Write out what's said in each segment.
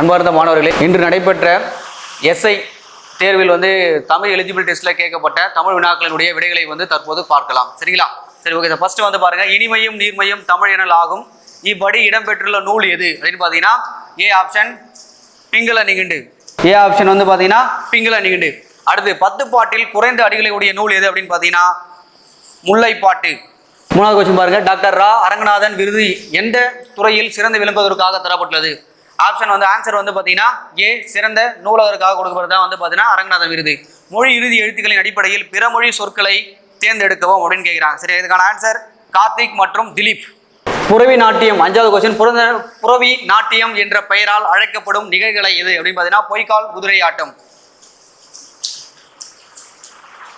அன்பார்ந்த மாணவர்களே இன்று நடைபெற்ற எஸ்ஐ தேர்வில் வந்து தமிழ் எலிஜிபிள் டெஸ்ட்டில் கேட்கப்பட்ட தமிழ் வினாக்களினுடைய விடைகளை வந்து தற்போது பார்க்கலாம். சரிங்களா? சரி ஓகே சார் ஃபர்ஸ்ட் வந்து பாருங்க. இனிமையும் நீர்மையும் தமிழ் எனல் ஆகும் இப்படி இடம்பெற்றுள்ள நூல் எது? அப்படின்னு பார்த்தீங்கன்னா A option Pingala Nigandu A option வந்து பார்த்தீங்கன்னா பிங்கள நிகண்டு அடுத்து பத்து பாட்டில் குறைந்த அடிகளை உடைய நூல் எது அப்படின்னு பார்த்தீங்கன்னா முல்லைப்பாட்டு. மூணாவது கொஸ்டின் பாருங்க. டாக்டர் ரா. அரங்கநாதன் விருது எந்த துறையில் சிறந்து விளம்புவதற்காக தரப்பட்டுள்ளது? ஆப்ஷன் வந்து ஆன்சர் வந்து பார்த்தீங்கன்னா ஏ சிறந்த நூலகருக்காக கொடுக்கப்படுறது தான் வந்து பார்த்தீங்கன்னா அரங்கநாதன் விருது. மொழி இறுதி எழுத்துக்களின் அடிப்படையில் பிற மொழி சொற்களை தேர்ந்தெடுக்கவும் அப்படின்னு கேட்குறாங்க சரி இதுக்கான ஆன்சர் கார்த்திக் மற்றும் திலீப். புறவி நாட்டியம் அஞ்சாவது கொஸ்டின் புறந்த புறவி நாட்டியம் என்ற பெயரால் அழைக்கப்படும் நிகழ்களை எது அப்படின்னு பார்த்தீங்கன்னா பொய்க்கால் குதிரை ஆட்டம்.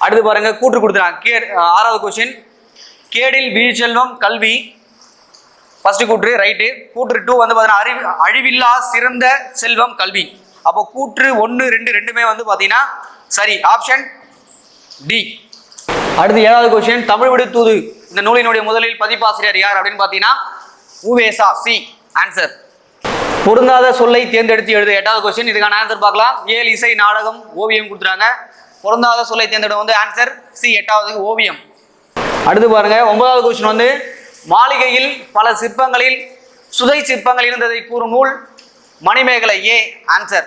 அடுத்து பாருங்க கூற்று கொடுத்துறாங்க கே ஆறாவது கொஸ்டின் கேடில் வீழ்ச்செல்வம் கல்வி ஃபர்ஸ்ட் கூற்று ரைட்டு கூற்று டூ வந்து பார்த்தீங்கன்னா அறிவு அழிவில்லா சிறந்த செல்வம் கல்வி. அப்போ கூற்று ஒன்று ரெண்டு ரெண்டுமே வந்து பார்த்தீங்கன்னா சரி ஆப்ஷன் டி அடுத்து ஏழாவது கொஸ்டின் தமிழ் விடு தூது. இந்த நூலினுடைய முதலில் பதிப்பாசிரியர் யார் அப்படின்னு பார்த்தீங்கன்னா உவேசா சி ஆன்சர் பொருந்தாத சொல்லை தேர்ந்தெடுத்து எழுது. எட்டாவது கொஸ்டின் இதுக்கான ஆன்சர் பார்க்கலாம். ஏழு இசை நாடகம் ஓவியம் கொடுத்துறாங்க பொருந்தாத சொல்லை தேர்ந்தெடுக்க வந்து ஆன்சர் சி எட்டாவது ஓவியம். அடுத்து பாருங்க ஒன்பதாவது கொஸ்டின் வந்து மாளிகையில் பல சிற்பங்களில் சுதை சிற்பங்கள் இருந்ததை கூறும் நூல் Manimekalai A. Answer.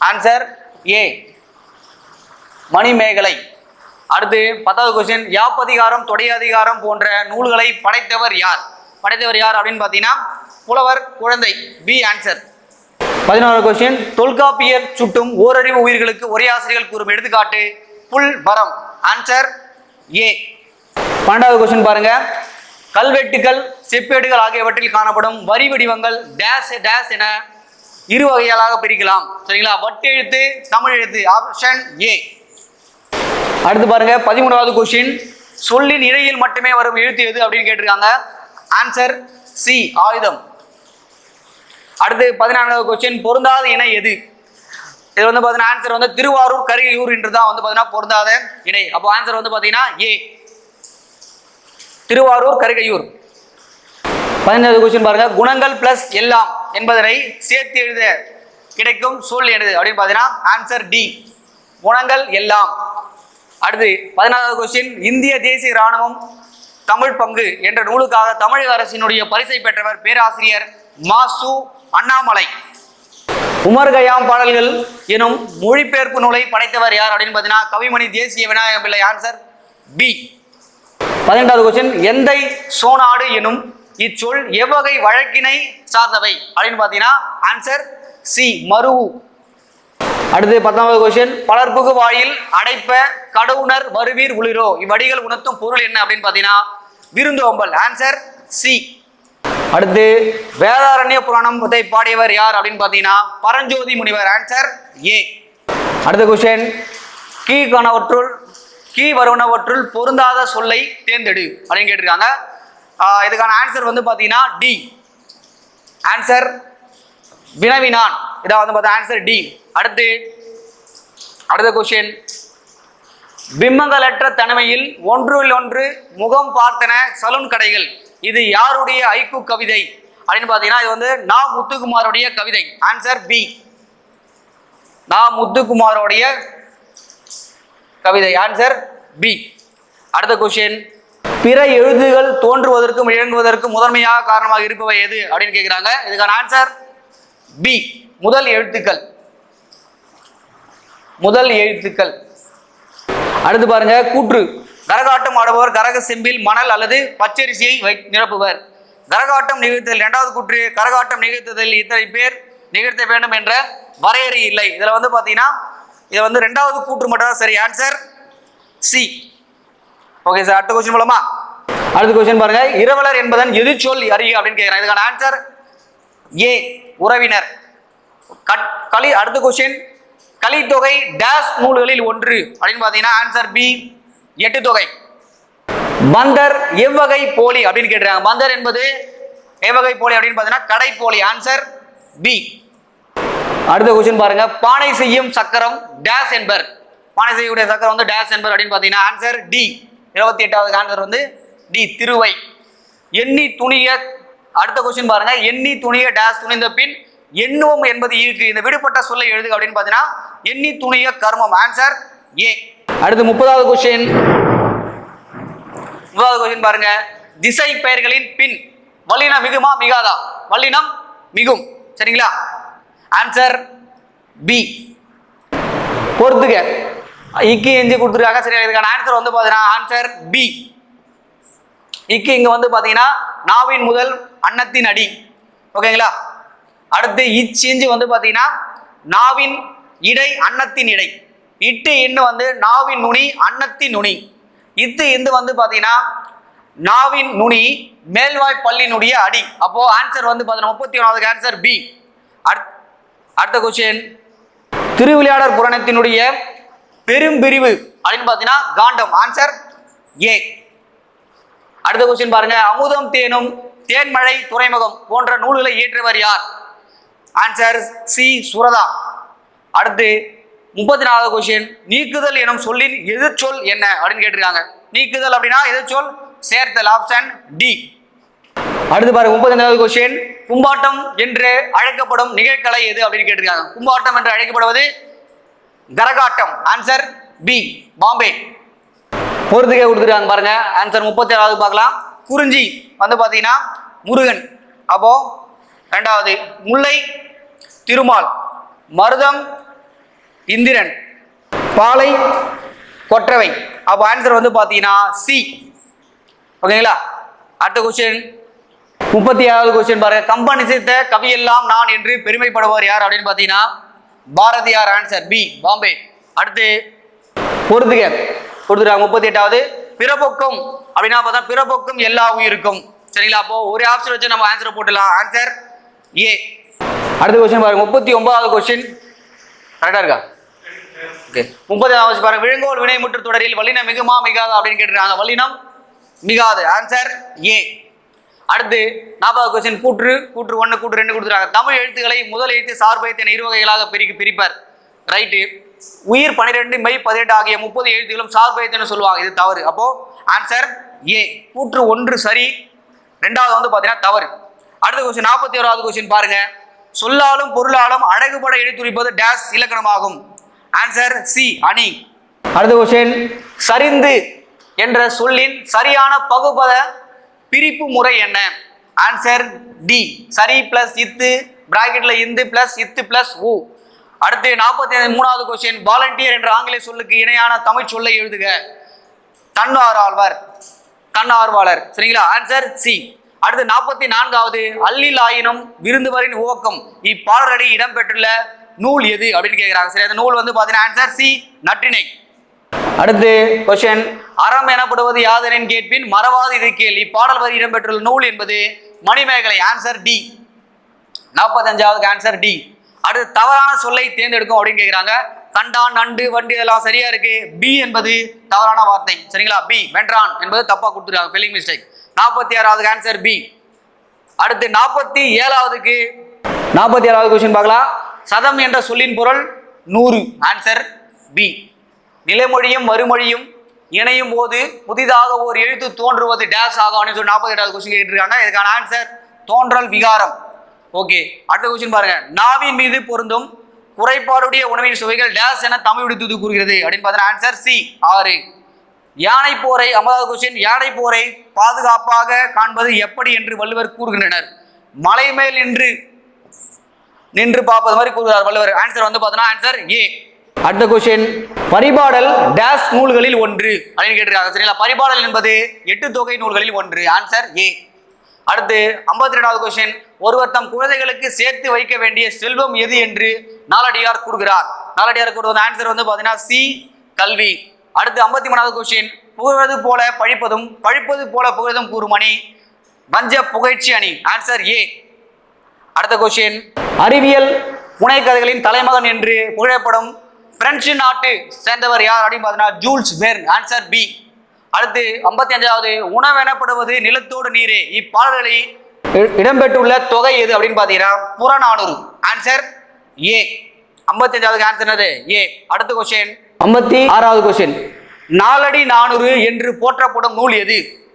Answer A. Manimekalai. அடுத்து பத்தாவது கொஸ்டின் யாப்பதிகாரம் தொடையதிகாரம் போன்ற நூல்களை படைத்தவர் யார்? படைத்தவர் யார் அப்படின்னு பார்த்தீங்கன்னா புலவர் குழந்தை. பி ஆன்சர் பதினோரு கொஸ்டின் தொல்காப்பியர் சுட்டும் ஓரறிவு உயிர்களுக்கு ஒரே ஆசிரியர்கள் கூறும் எடுத்துக்காட்டு புல் மரம் ஆன்சர் ஏ பன்னெண்டாவது கொஸ்டின் பாருங்க. கல்வெட்டுகள் செப்பேடுகள் ஆகியவற்றில் காணப்படும் வரி வடிவங்கள் டேஸ் டேஸ் என இரு வகைகளாக பிரிக்கலாம். சரிங்களா? வட்டெழுத்து தமிழ் எழுத்து ஆப்ஷன் ஏ அடுத்து பாருங்க பதிமூணாவது கொஸ்டின் சொல்லின் இடையில் மட்டுமே வரும் எழுத்து எது அப்படின்னு கேட்டிருக்காங்க. ஆன்சர் சி ஆயுதம். அடுத்து பதினான்காவது கொஸ்டின் பொருந்தாத இணை எது? இது வந்து பார்த்தீங்கன்னா ஆன்சர் வந்து திருவாரூர் கருகையூர் என்று தான் வந்து பார்த்தீங்கன்னா பொருந்தாத இணை. அப்போ ஆன்சர் வந்து பார்த்தீங்கன்னா ஏ திருவாரூர் கருகையூர். பதினஞ்சாவது கொஸ்டின் பாருங்க. குணங்கள் பிளஸ் எல்லாம் என்பதனை சேர்த்து எழுத கிடைக்கும் சொல் எனது அப்படின்னு பார்த்தீங்கன்னா ஆன்சர் டி குணங்கள் எல்லாம். அடுத்து பதினாறாவது கொஸ்டின் இந்திய தேசிய இராணுவம் தமிழ் பங்கு என்ற நூலுக்காக தமிழக அரசினுடைய பரிசை பெற்றவர் பேராசிரியர் மாசு அண்ணாமலை. உமர் கயாம் பாடல்கள் எனும் மொழிபெயர்ப்பு நூலை படைத்தவர் யார் அப்படின்னு பார்த்தீங்கன்னா கவிமணி தேசிய விநாயக பிள்ளை. ஆன்சர் பி பதினெட்டாவது கொஸ்டின் எந்தை சோனாடு எனும் இச்சொல் எவ்வகை வழக்கினை சார்ந்தவை? அப்படின்னு பார்த்தீங்கன்னா ஆன்சர் சி மருவு அடுத்து பத்தாவது கொஸ்டின் பலர்புகு வாயில் அடைப்ப கடவுணர் வருவீர் உளிரோ? இவ்வடிகள் உணர்த்தும் பொருள் என்ன அப்படின்னு பார்த்தீங்கன்னா விருந்தோம்பல் ஆன்சர் சி அடுத்து வேதாரண்ய புராணத்தை பாடியவர் யார் அப்படின்னு பார்த்தீங்கன்னா பரஞ்சோதி முனிவர் ஆன்சர் ஏ அடுத்த கொஸ்டின் கீழ்காணவற்றுள் கீ வருவனவற்றுள் பொருந்தாத சொல்லை தேர்ந்தெடு அப்படின்னு கேட்டிருக்காங்க. இதுக்கான ஆன்சர் வந்து பார்த்தீங்கன்னா டி ஆன்சர் வினவினான். இதான் வந்து பார்த்தா ஆன்சர் டி அடுத்து அடுத்த கொஸ்டின் பிம்பங்களற்ற தனிமையில் ஒன்றில் ஒன்று முகம் பார்த்தன சலூன் கடைகள். இது யாருடைய ஐக்கு கவிதை? அப்படின்னு பார்த்தீங்கன்னா இது வந்து நா முத்துக்குமாரோடைய கவிதை. ஆன்சர் பி நா முத்துக்குமாரோடைய கவிதை ஆன்சர் பி அடுத்த கொஸ்டின் பிற எழுதுகள் தோன்றுவதற்கும் இயங்குவதற்கும் முதன்மையாக காரணமாக இருப்பவை எது அப்படின்னு கேட்குறாங்க இதுக்கான ஆன்சர் பி முதல் எழுத்துக்கள். முதல் எழுத்துக்கள். அடுத்து பாருங்க கூற்று. கரகாட்டம் ஆடுபவர் கரக செம்பில் மணல் அல்லது பச்சரிசியை வை நிரப்புவர். கரகாட்டம் நிகழ்த்ததில் இரண்டாவது கூற்று கரகாட்டம் நிகழ்த்துதல் இத்தனை பேர் நிகழ்த்த வேண்டும் என்ற வரையறை இல்லை. இதில் வந்து பார்த்தீங்கன்னா இது வந்து ரெண்டாவது கூற்று மட்டும் தான் சரி ஆன்சர் சி ஓகே சார் அடுத்த கொஸ்டின் போலாமா? அடுத்த கொஸ்டின் பாருங்க. இரவலர் என்பதன் எது சொல் அறிய அப்படின்னு கேட்குறாங்க இதுக்கான ஆன்சர் ஏ உறவினர். கட் களி அடுத்த கொஸ்டின் கலித்தொகை டேஸ் நூல்களில் ஒன்று அப்படின்னு பார்த்தீங்கன்னா ஆன்சர் பி எட்டு தொகை. பந்தர் எவ்வகை போலி அப்படின்னு கேட்டுறாங்க பந்தர் என்பது எவ்வகை போலி அப்படின்னு பார்த்தீங்கன்னா கடை போலி ஆன்சர் பி அடுத்த கொஸ்டின் பாருங்க. பானை செய்யும் சக்கரம் டேஸ் என்பர். பானை செய்யக்கூடிய சக்கரம் வந்து டேஸ் என்பர் அப்படின்னு பார்த்தீங்கன்னா ஆன்சர் டி இருபத்தி எட்டாவது ஆன்சர் வந்து டி திருவை. எண்ணி துணிய அடுத்த கொஸ்டின் பாருங்க. எண்ணி துணிய டேஸ் துணிந்த பின் எண்ணுவம் என்பது இருக்கு. இந்த விடுபட்ட சொல்லை எழுதுக அப்படின்னு பார்த்தீங்கன்னா எண்ணி துணிய கர்மம். ஆன்சர் ஏ அடுத்து முப்பதாவது கொஸ்டின் முப்பதாவது கொஸ்டின் பாருங்க. திசை பெயர்களின் பின் வல்லினம் மிகுமா மிகாதா? வல்லினம் மிகும். சரிங்களா? ஆன்சர் பி பொறுத்துக்க. இக்கு எஞ்சி கொடுத்துருக்காங்க. சரி இதுக்கான ஆன்சர் வந்து பார்த்தீங்கன்னா ஆன்சர் பி இக்கு இங்கே வந்து பார்த்தீங்கன்னா நாவின் முதல் அன்னத்தின் அடி. ஓகேங்களா? அடுத்து இச்சிஞ்சு வந்து பார்த்தீங்கன்னா நாவின் இடை அன்னத்தின் இடை. இட்டு இன்னு வந்து நாவின் நுனி அன்னத்தின் நுனி. இத்து இந்து வந்து பார்த்தீங்கன்னா நாவின் நுனி மேல்வாய் பள்ளியினுடைய அடி. அப்போ ஆன்சர் வந்து பார்த்தீங்கன்னா முப்பத்தி ஒன்றாவது ஆன்சர் பி அடுத்து அடுத்த கொஸ்டின் திருவிளையாடர் புராணத்தினுடைய பெரும்பிரிவு அப்படின்னு பார்த்தீங்கன்னா காண்டம். ஆன்சர் ஏ அடுத்த கொஸ்டின் பாருங்க. அமுதம் தேனும் தேன்மழை துறைமுகம் போன்ற நூல்களை இயற்றியவர் யார்? Answer C Suratha. அடுத்து முப்பத்தி நாலாவது கொஸ்டின் நீக்குதல் எனும் சொல்லின் எதிர்ச்சொல் என்ன அப்படின்னு கேட்டிருக்காங்க. நீக்குதல் அப்படின்னா எதிர்ச்சொல் சேர்த்தல் ஆப்ஷன் டி அடுத்து பாருங்க முப்பத்தி கொஸ்டின் கும்பாட்டம் என்று அழைக்கப்படும் நிகழ்கலை எது அப்படின்னு கேட்டிருக்காங்க. கும்பாட்டம் என்று அழைக்கப்படுவது கரகாட்டம். Answer B Bombay. பொறுத்துக்கே கொடுத்துருக்காங்க பாருங்க. ஆன்சர் முப்பத்தி ஏழாவது பார்க்கலாம். குறிஞ்சி வந்து பார்த்தீங்கன்னா முருகன். அப்போ ரெண்டாவது முல்லை திருமால். மருதம் இந்திரன். பாலை கொற்றவை. அப்போ ஆன்சர் வந்து பார்த்தீங்கன்னா சி ஓகேங்களா அடுத்த கொஸ்டின் முப்பத்தி ஏழாவது கொஸ்டின் பாருங்க. கம்பன் இசைத்த கவியெல்லாம் நான் என்று பெருமைப்படுவார் யார் அப்படின்னு பார்த்தீங்கன்னா பாரதியார் ஆன்சர் பி பாம்பே. அடுத்து பொறுத்துக்க கொடுத்துருக்காங்க முப்பத்தி எட்டாவது. பிறப்பொக்கும் அப்படின்னா பார்த்தா பிறப்பொக்கும் எல்லா உயிருக்கும். சரிங்களா? அப்போ ஒரு ஆப்ஷன் வச்சு நம்ம ஆன்சரை போட்டுடலாம். ஆன்சர் ஏ அடுத்த கொஸ்டின் பாருங்க. முப்பத்தி ஒன்பதாவது கொஸ்டின் கரெக்டாக இருக்கா? ஓகே முப்பத்தி ஆறாவது பாருங்க. விழுங்கோல் வினைமுற்று தொடரில் வல்லினம் மிகுமா மிகாதா அப்படின்னு கேட்டிருக்காங்க. வல்லினம் மிகாது. ஆன்சர் ஏ அடுத்து நாற்பது கொஸ்டின் கூற்று கூற்று ஒன்று கூற்று ரெண்டு கொடுத்துருக்காங்க. தமிழ் எழுத்துக்களை முதல் எழுத்து சார்பெழுத்து என இரு வகைகளாக பிரிக்க பிரிப்பார். ரைட்டு உயிர் பன்னிரெண்டு மெய் பதினெட்டு ஆகிய முப்பது எழுத்துகளும் சார்பெழுத்துன்னு சொல்லுவாங்க. இது தவறு. அப்போ ஆன்சர் ஏ கூற்று ஒன்று சரி ரெண்டாவது வந்து பார்த்தீங்கன்னா தவறு. அடுத்த கொஸ்டின் நாற்பத்தி ஓராவது கொஸ்டின் பாருங்க. சொல்லாலும் பொருளாலும் அழகுபட எழுத்துரிப்பது டேஸ் இலக்கணமாகும். ஆன்சர் சி அணி. அடுத்த கொஸ்டின் சரிந்து என்ற சொல்லின் சரியான பகுபத பிரிப்பு முறை என்ன? ஆன்சர் டி சரி பிளஸ் இத்து பிராக்கெட்ல இந்து பிளஸ் இத்து பிளஸ் ஊ அடுத்து நாற்பத்தி ஐந்து மூணாவது கொஸ்டின் வாலண்டியர் என்ற ஆங்கில சொல்லுக்கு இணையான தமிழ் சொல்லை எழுதுக. தன்னார்வலர் தன்னார்வலர். சரிங்களா? ஆன்சர் சி அடுத்து நாற்பத்தி நான்காவது அல்லில் ஆயினும் விருந்துவரின் உவக்கம். இப்பாடலடி இடம்பெற்றுள்ள நூல் எது? அப்படின்னு கேட்குறாங்க சரி அந்த நூல் வந்து பார்த்தீங்கன்னா ஆன்சர் சி நற்றினை அடுத்து கொஸ்டின் அறம் எனப்படுவது யாதெனின் கேட்பின் மறவாது இது கேள் இப்பாடல் வரி இடம்பெற்றுள்ள நூல் என்பது மணிமேகலை ஆன்சர் டி நாற்பத்தஞ்சாவது ஆன்சர் டி அடுத்து தவறான சொல்லை தேர்ந்தெடுக்கும் அப்படின்னு கேட்குறாங்க கண்டான் நண்டு வண்டு இதெல்லாம் சரியா இருக்கு. பி என்பது தவறான வார்த்தை. சரிங்களா? பி வென்றான் என்பது தப்பா கொடுத்துருக்காங்க. ஃபில்லிங் மிஸ்டேக் நாற்பத்தி ஆறாவது ஆன்சர் பி அடுத்து நாற்பத்தி ஏழாவதுக்கு நாற்பத்தி ஏழாவது கொஸ்டின் பார்க்கலாம். சதம் என்ற சொல்லின் பொருள் நூறு. ஆன்சர் பி நிலைமொழியும் மறுமொழியும் இணையும் போது புதிதாக ஒரு எழுத்து தோன்றுவது டேஸ் ஆகும் அப்படின்னு சொல்லி நாற்பத்தி எட்டாவது கொஸ்டின் கேட்டிருக்காங்க. இதுக்கான ஆன்சர் தோன்றல் விகாரம். ஓகே அடுத்த கொஸ்டின் பாருங்க. நாவின் மீது பொருந்தும் குறைபாடுடைய உணவின் சுவைகள் டேஸ் என தமிழ் விடுத்து கூறுகிறது அப்படின்னு பார்த்தீங்கன்னா ஆன்சர் சி ஆறு. யானை போரை ஐம்பதாவது கொஸ்டின் யானை போரை பாதுகாப்பாக காண்பது எப்படி என்று வள்ளுவர் கூறுகின்றனர். மலை மேல் நின்று நின்று பார்ப்பது மாதிரி கூறுகிறார் வள்ளுவர். ஆன்சர் வந்து பார்த்தோன்னா ஆன்சர் ஏ அடுத்த கொஸ்டின் பரிபாடல் டேஸ் நூல்களில் ஒன்று. அப்படின்னு கேட்டிருக்காங்க. சரிங்களா? பரிபாடல் என்பது எட்டு தொகை நூல்களில் ஒன்று. ஆன்சர் ஏ அடுத்து ஐம்பத்தி ரெண்டாவது கொஸ்டின் ஒருவர் தம் குழந்தைகளுக்கு சேர்த்து வைக்க வேண்டிய செல்வம் எது என்று நாலடியார் கூறுகிறார். நாலடியார் கூறுவது ஆன்சர் வந்து பார்த்தீங்கன்னா சி கல்வி. அடுத்து ஐம்பத்தி மூணாவது கொஸ்டின் புகழ்வது போல பழிப்பதும் பழிப்பது போல புகழ்தும் அணி பஞ்ச புகழ்ச்சி அணி. ஆன்சர் ஏ அடுத்த கொஸ்டின் அறிவியல் புனைக்கதைகளின் தலைமகன் என்று புகழப்படும் பிரெஞ்சு நாட்டு சேர்ந்தவர் யார் அப்படின்னு பார்த்தீங்கன்னா ஜூல்ஸ் வெர்ன் ஆன்சர் பி. அடுத்து ஐம்பத்தி அஞ்சாவது உணவு எனப்படுவது நிலத்தோடு நீரே. இப்பாடல்களை இ- இடம்பெற்றுள்ள தொகை எது அப்படின்னு பார்த்தீங்கன்னா புறநானூறு. Answer A. ஐம்பத்தி அஞ்சாவது ஆன்சர் என்னது? ஏ. அடுத்த கொஸ்டின் ஐம்பத்தி ஆறாவது கொஸ்டின் நாலடி நானூறு என்று போற்றப்படும் நூல் எது?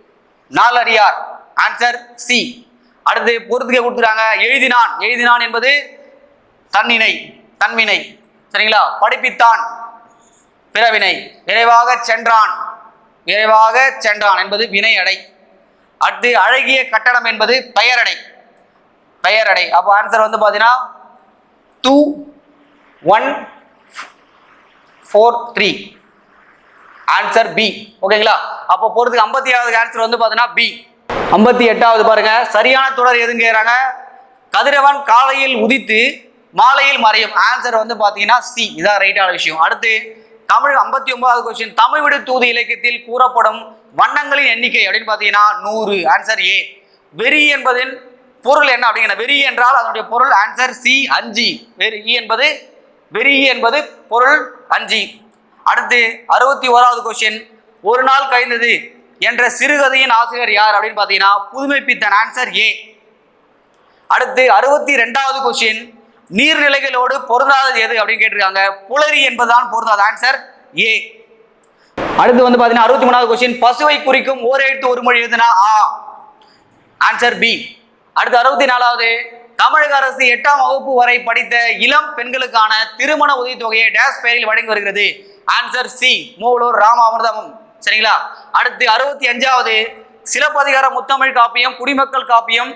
Naladiyar answer C. அடுத்து பொறுத்துக்க கொடுத்துருக்காங்க எழுதினான். எழுதினான் என்பது தன்னினை தன்வினை. சரிங்களா? படிப்பித்தான் பிறவினை. விரைவாக சென்றான். விரைவாக சென்றான் என்பது வினை அடை அடுத்து அழகிய கட்டடம் என்பது பெயரடை. பெயரடை. அப்போ ஆன்சர் வந்து பார்த்தீங்கன்னா two one four three answer B ஓகேங்களா? அப்போ போகிறதுக்கு ஐம்பத்தி ஏழாவது ஆன்சர் வந்து பார்த்தீங்கன்னா பி ஐம்பத்தி எட்டாவது பாருங்க. சரியான தொடர் எதுங்கிறாங்க கதிரவன் காலையில் உதித்து மாலையில் மறையும் ஆன்சர் வந்து பார்த்தீங்கன்னா சி இதான் ரைட்டான விஷயம். அடுத்து தமிழ் ஐம்பத்தி ஒன்பதாவது கொஸ்டின் தமிழ் விடு தூது இலக்கியத்தில் கூறப்படும் வண்ணங்களின் எண்ணிக்கை அப்படின்னு பார்த்தீங்கன்னா நூறு. ஆன்சர் ஏ வெறி என்பதின் பொருள் என்ன அப்படிங்கிற வெறி என்றால் அதனுடைய பொருள் ஆன்சர் சி அஞ்சு. வெறி என்பது வெறி என்பது பொருள் அஞ்சு. அடுத்து அறுபத்தி ஓராவது கொஸ்டின் ஒரு நாள் கழிந்தது என்ற சிறுகதையின் ஆசிரியர் யார் அப்படின்னு பார்த்தீங்கன்னா புதுமைப்பித்தன். ஆன்சர் ஏ அடுத்து அறுபத்தி ரெண்டாவது கொஸ்டின் நீர்நிலைகளோடு பொருந்தாதது எது அப்படின்னு கேட்டிருக்காங்க. புலரி என்பதுதான் பொருந்தாத. ஆன்சர் ஏ அடுத்து வந்து பார்த்தீங்கன்னா அறுபத்தி மூணாவது கொஸ்டின் பசுவை குறிக்கும் ஓர் எழுத்து ஒரு மொழி எழுதுனா ஆ. ஆன்சர் பி அடுத்து அறுபத்தி நாலாவது. தமிழக அரசு எட்டாம் வகுப்பு வரை படித்த இளம் பெண்களுக்கான திருமண உதவித்தொகையை டேஸ் பெயரில் வழங்கி வருகிறது. ஆன்சர் சி மூவலூர் ராமாமிர்தமும். சரிங்களா? அடுத்து அறுபத்தி அஞ்சாவது. சிலப்பதிகார முத்தமிழ் காப்பியம் குடிமக்கள் காப்பியம்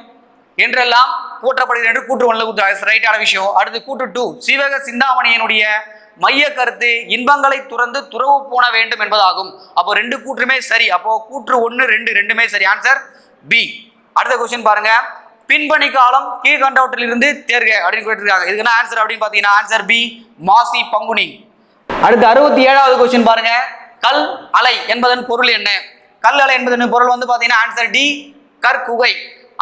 என்றெல்லாம் போற்றப்படுகிறது என்று கூற்று ஒன்றில் கூற்று ரைட்டான விஷயம். அடுத்து கூற்று டூ சீவக சிந்தாமணியினுடைய மைய கருத்து இன்பங்களை துறந்து துறவு போன வேண்டும் என்பதாகும். அப்போ ரெண்டு கூற்றுமே சரி. அப்போ கூற்று ஒன்று ரெண்டு ரெண்டுமே சரி. ஆன்சர் பி அடுத்த கொஸ்டின் பாருங்க. பின்பணி காலம் கீழ்கண்டவற்றிலிருந்து தேர்க அப்படின்னு கேட்டிருக்காங்க. இதுக்கு என்ன ஆன்சர் அப்படின்னு பார்த்தீங்கன்னா ஆன்சர் பி மாசி பங்குனி. அடுத்து அறுபத்தி ஏழாவது கொஸ்டின் பாருங்க. கல் அலை என்பதன் பொருள் என்ன? கல் அலை என்பதன் பொருள் வந்து பார்த்தீங்கன்னா ஆன்சர் டி கற்குகை.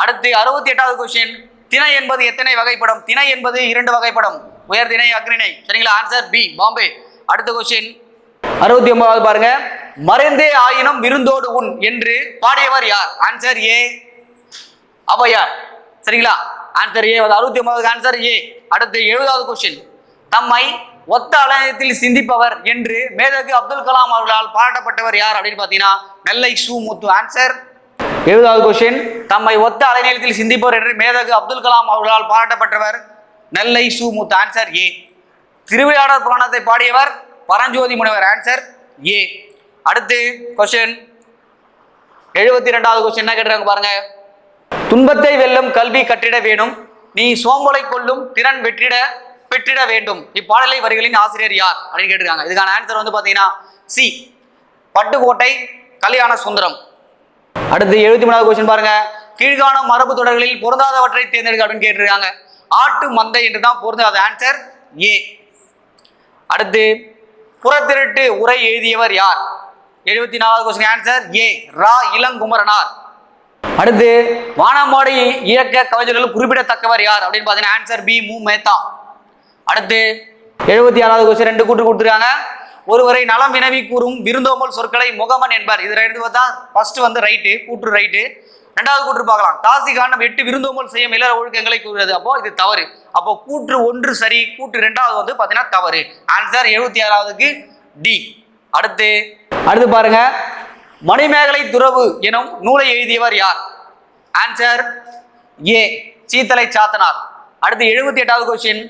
அடுத்து அறுபத்தி எட்டாவது கொஸ்டின் திணை என்பது எத்தனை வகைப்படும்? திணை என்பது இரண்டு வகைப்படும். உயர் திணை அக்னிணை. சரிங்களா? ஆன்சர் பி பாம்பே. அடுத்த கொஸ்டின் அறுபத்தி ஒன்பதாவது பாருங்க. மறைந்தே ஆயினும் விருந்தோடு உன் என்று பாடியவர் யார்? ஆன்சர் ஏ அவையார் சரிங்களா? ஆன்சர் ஏ அறுபத்தி ஒன்பதாவது ஆன்சர் ஏ அடுத்து எழுபதாவது கொஸ்டின் தம்மை ஒத்த அலையத்தில் சிந்திப்பவர் என்று மேதகு அப்துல் கலாம் அவர்களால் பாராட்டப்பட்டவர் யார் அப்படின்னு பார்த்தீங்கன்னா நெல்லை சு முத்து. ஆன்சர் எழுபதாவது கொஸ்டின் தம்மை ஒத்த அலைநிலத்தில் சிந்திப்பவர் என்று மேதகு அப்துல் கலாம் அவர்களால் பாராட்டப்பட்டவர். நெல்லை சு மூத்த ஆன்சர் ஏ திருவிளையாடல் புராணத்தை பாடியவர் பரஞ்சோதி முனிவர். ஆன்சர் ஏ அடுத்து கொஸ்டின் எழுபத்தி ரெண்டாவது கொஸ்டின் என்ன கேட்டுறாங்க பாருங்க. துன்பத்தை வெல்லும் கல்வி கற்றிட வேணும். நீ சோம்பலை கொள்ளும் திறன் வெற்றிட பெற்றிட வேண்டும். இப்பாடலை வரிகளின் ஆசிரியர் யார் அப்படின்னு கேட்டிருக்காங்க. இதுக்கான ஆன்சர் வந்து பார்த்தீங்கன்னா சி. பட்டுக்கோட்டை கல்யாண சுந்தரம். அடுத்து எழுபத்தி மூணாவது கொஸ்டின் பாருங்க. கீழ்காணும் மரபு தொடர்களில் பொருந்தாதவற்றை தேர்ந்தெடுக்க அப்படின்னு கேட்டிருக்காங்க. ஆட்டு மந்தை என்று தான் பொருந்தாத ஆன்சர் ஏ அடுத்து புறத்திருட்டு உரை எழுதியவர் யார்? எழுபத்தி நாலாவது question answer A Ra. Ilankumaranar. அடுத்து வானமாடி இயக்க கவிஞர்கள் குறிப்பிடத்தக்கவர் யார் அப்படின்னு பார்த்தீங்கன்னா ஆன்சர் பி மு. மேத்தா. அடுத்து எழுபத்தி ஆறாவது கொஸ்டின் ரெண்டு கூட்டு கொடுத்துருக்காங்க. ஒருவரை நலம் வினவி கூறும் விருந்தோம்பல் சொற்களை முகமன் என்பார். இது ரெண்டு பார்த்தா ஃபர்ஸ்ட் வந்து ரைட்டு கூற்று ரைட்டு ரெண்டாவது கூற்று பார்க்கலாம். காசி காண்டம் எட்டு விருந்தோம்பல் செய்யும் இளர ஒழுக்கங்களை கூறுகிறது. அப்போ இது தவறு. அப்போ கூற்று ஒன்று சரி கூற்று ரெண்டாவது வந்து பார்த்தீங்கன்னா தவறு. ஆன்சர் எழுபத்தி ஆறாவதுக்கு டி அடுத்து அடுத்து பாருங்க. மணிமேகலை துறவு எனும் நூலை எழுதியவர் யார்? Answer A Seethalai Sathanar. அடுத்து எழுபத்தி எட்டாவது கொஸ்டின்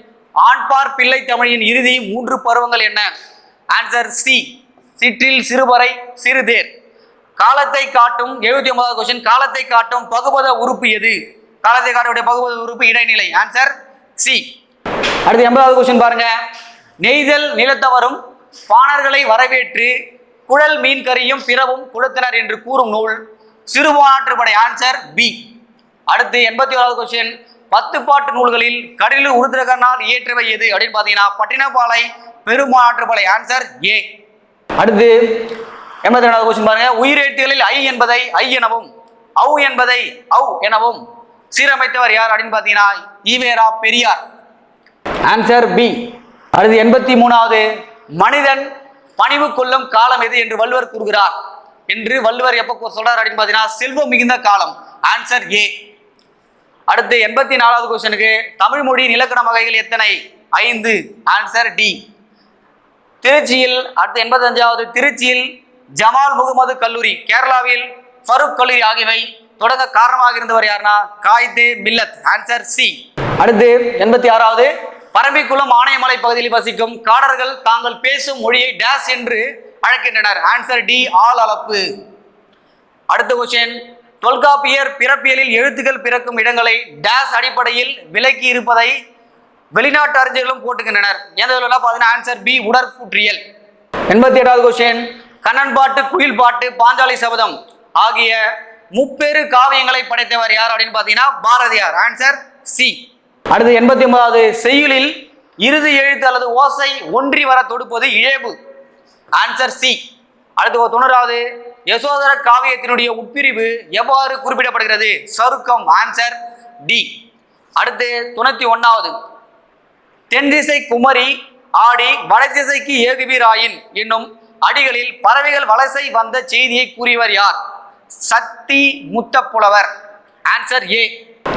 ஆண்பார் பிள்ளை தமிழின் இறுதி மூன்று பருவங்கள் என்ன? ஆன்சர் சி சிற்றில் சிறுபறை சிறுதேர். காலத்தை காட்டும் எழுபத்தி ஒன்பதாவது கொஸ்டின் காலத்தை காட்டும் பகுபத உறுப்பு எது? காலத்தை காட்டக்கூடிய பகுபத உறுப்பு இடைநிலை. ஆன்சர் சி அடுத்து எண்பதாவது கொஸ்டின் பாருங்க. நெய்தல் நிலத்தவரும் பாணர்களை வரவேற்று குழல் மீன் கறியும் பிறவும் குலத்தினர் என்று கூறும் நூல். சிறுபானாற்றுப்படை ஆன்சர் பி அடுத்து எண்பத்தி ஓராவது கொஸ்டின் பத்து பாட்டு நூல்களில் கடலில் உருதிரகனால் இயற்றவை எது? அப்படின்னு பார்த்தீங்கன்னா பட்டினப்பாலை பெருமாற்றுப்படை ஆன்சர் ஏ அடுத்து எண்பத்தி ரெண்டாவது கொஸ்டின் பாருங்க. உயிரெழுத்துகளில் ஐ என்பதை ஐ எனவும் ஔ என்பதை ஔ எனவும் சீரமைத்தவர் யார் அப்படின்னு பார்த்தீங்கன்னா ஈவேரா பெரியார். ஆன்சர் பி அடுத்து எண்பத்தி மூணாவது மனிதன் பணிவு கொள்ளும் காலம் எது என்று வள்ளுவர் கூறுகிறார். என்று வள்ளுவர் எப்போ சொல்றார் அப்படின்னு பார்த்தீங்கன்னா செல்வம் மிகுந்த காலம். ஆன்சர் ஏ அடுத்து எண்பத்தி நாலாவது கொஸ்டனுக்கு தமிழ் மொழி இலக்கண வகைகள் எத்தனை? ஐந்து. ஆன்சர் டி திருச்சியில் அடுத்து எண்பத்தஞ்சாவது திருச்சியில் ஜமால் முகமது கல்லூரி கேரளாவில் ஃபருக் கல்லூரி ஆகியவை தொடங்க காரணமாக இருந்தவர் யாருன்னா காய்து மில்லத் ஆன்சர் சி. அடுத்து எண்பத்தி ஆறாவது பரம்பிக்குளம் ஆணையமலை பகுதியில் வசிக்கும் காடர்கள் தாங்கள் பேசும் மொழியை டேஸ் என்று அழைக்கின்றனர். ஆன்சர் டி ஆள் அளப்பு. அடுத்த கொஸ்டின் தொல்காப்பியர் பிறப்பியலில் எழுத்துக்கள் பிறக்கும் இடங்களை டேஸ் அடிப்படையில் விலக்கி இருப்பதை வெளிநாட்டு அறிஞர்களும் போட்டுக்கின்றனர் எந்த இதில் பார்த்தீங்கன்னா ஆன்சர் பி உடற்கூற்றியல். எண்பத்தி எட்டாவது கொஸ்டின் கண்ணன் பாட்டு குயில் பாட்டு பாஞ்சாலி சபதம் ஆகிய முப்பெரு காவியங்களை படைத்தவர் யார் அப்படின்னு பார்த்தீங்கன்னா பாரதியார். ஆன்சர் சி அடுத்து எண்பத்தி ஒன்பதாவது செய்யுளில் இறுதி எழுத்து அல்லது ஓசை ஒன்றி வர தொடுப்பது இழேபு. ஆன்சர் சி அடுத்து தொண்ணூறாவது யசோதர காவியத்தினுடைய உட்பிரிவு எவ்வாறு குறிப்பிடப்படுகிறது? சருக்கம். ஆன்சர் டி அடுத்து தொண்ணூத்தி தென்திசை குமரி ஆடி வடதிசைக்கு ஏகுவீராயின் என்னும் அடிகளில் பறவைகள் வலசை வந்த செய்தியை கூறியவர் யார்? சக்தி முத்த புலவர் ஆன்சர் ஏ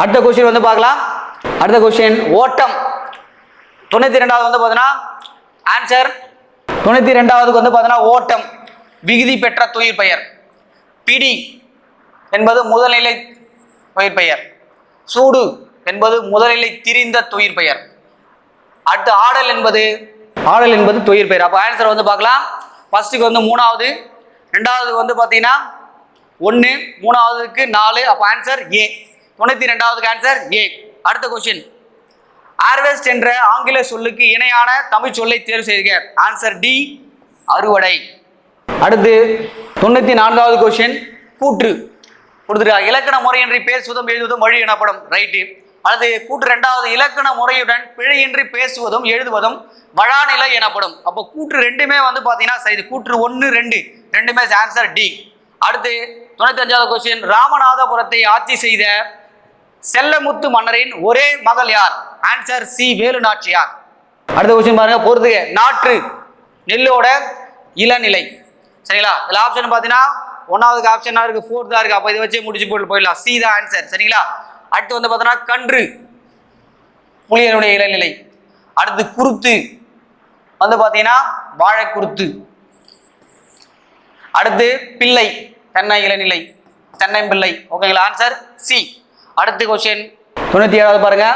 அடுத்த கொஸ்டின் வந்து பார்க்கலாம். அடுத்த கொஸ்டின் ஓட்டம். தொண்ணூத்தி ரெண்டாவது வந்து பார்த்தீங்கன்னா ஆன்சர் தொண்ணூத்தி ரெண்டாவதுக்கு வந்து பார்த்தீங்கன்னா ஓட்டம். விகுதி பெற்ற துயிர் பெயர். பிடி என்பது முதல்நிலை துயிர் பெயர். சூடு என்பது முதல்நிலை திரிந்த துயிர் பெயர். அடுத்து ஆடல் என்பது ஆடல் என்பது தொழில் பெயர். அப்போ ஆன்சர் வந்து பார்க்கலாம். ஃபர்ஸ்ட்டுக்கு வந்து மூணாவது ரெண்டாவது வந்து பார்த்தீங்கன்னா ஒன்று மூணாவதுக்கு நாலு அப்போ ஆன்சர் ஏ தொண்ணூற்றி ரெண்டாவதுக்கு ஆன்சர் ஏ அடுத்த கொஸ்டின் ஆர்வெஸ்ட் என்ற ஆங்கில சொல்லுக்கு இணையான தமிழ் சொல்லை தேர்வு செய்க. ஆன்சர் டி அறுவடை. அடுத்து தொண்ணூற்றி நான்காவது கொஸ்டின் கூற்று. கொடுத்துருக்கா. இலக்கண முறையின்றி பேசுவதும் எழுதுவதும் வழி எனப்படும். ரைட்டு அடுத்து கூற்று ரெண்டாவது இலக்கண முறையுடன் பிழையின்றி பேசுவதும் எழுதுவதும் வழாநிலை எனப்படும். அப்போ கூற்று ரெண்டுமே வந்து பார்த்தீங்கன்னா சரி கூற்று ஒன்று ரெண்டு. ரெண்டுமே ஆன்சர் டி அடுத்து தொண்ணூத்தி அஞ்சாவது கொஸ்டின் ராமநாதபுரத்தை ஆட்சி செய்த செல்லமுத்து மன்னரின் ஒரே மகள் யார்? ஆன்சர் சி வேலு நாச்சியார் அடுத்த கொஸ்டின் பாருங்க பொறுத்துக நாற்று நெல்லோட இளநிலை. சரிங்களா? இதில் ஆப்ஷன் பார்த்தீங்கன்னா ஒன்றாவதுக்கு ஆப்ஷனாக இருக்குது ஃபோர்த்தாக இருக்குது அப்போ இதை வச்சு முடிச்சு போட்டு போயிடலாம். சி தான் ஆன்சர் சரிங்களா? அடுத்து வந்து பார்த்தோன்னா கன்று. புளியனுடைய இளநிலை. அடுத்து குருத்து. வந்து பார்த்தீங்கன்னா வாழைக்குருத்து. அடுத்து பிள்ளை தென்னை இளநிலை தென்னை பிள்ளை. ஓகேங்களா ஆன்சர் சி அடுத்த கொஸ்டின் தொண்ணூற்றி ஏழாவது பாருங்க.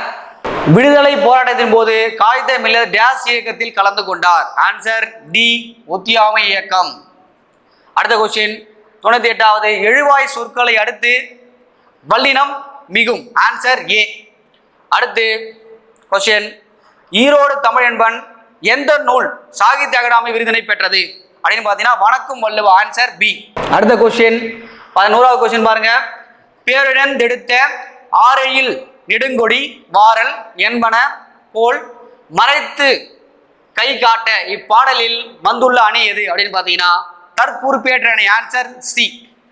விடுதலை போராட்டத்தின் போது காகித மில்லர் டேஸ் இயக்கத்தில் கலந்து கொண்டார். ஆன்சர் டி ஒத்தியாமை இயக்கம். அடுத்த கொஸ்டின் தொண்ணூற்றி எட்டாவது எழுவாய் சொற்களை அடுத்து வல்லினம் மிகும். ஆன்சர் ஏ அடுத்து கொஸ்டின் ஈரோடு தமிழ் என்பன் எந்த நூல் சாகித்ய அகாடமி விருதினை பெற்றது? அப்படின்னு பார்த்தீங்கன்னா வணக்கம் வள்ளுவ ஆன்சர் பி அடுத்த கொஸ்டின் பதினோராவது கொஸ்டின் பாருங்க. பேரிழந்தெடுத்த ஆரையில் நெடுங்கொடி வாரல் என்பன போல் மறைத்து கை காட்ட இப்பாடலில் வந்துள்ள அணி எது? அப்படின்னு பார்த்தீங்கன்னா தற்பொறுப்பேற்ற அணி ஆன்சர் சி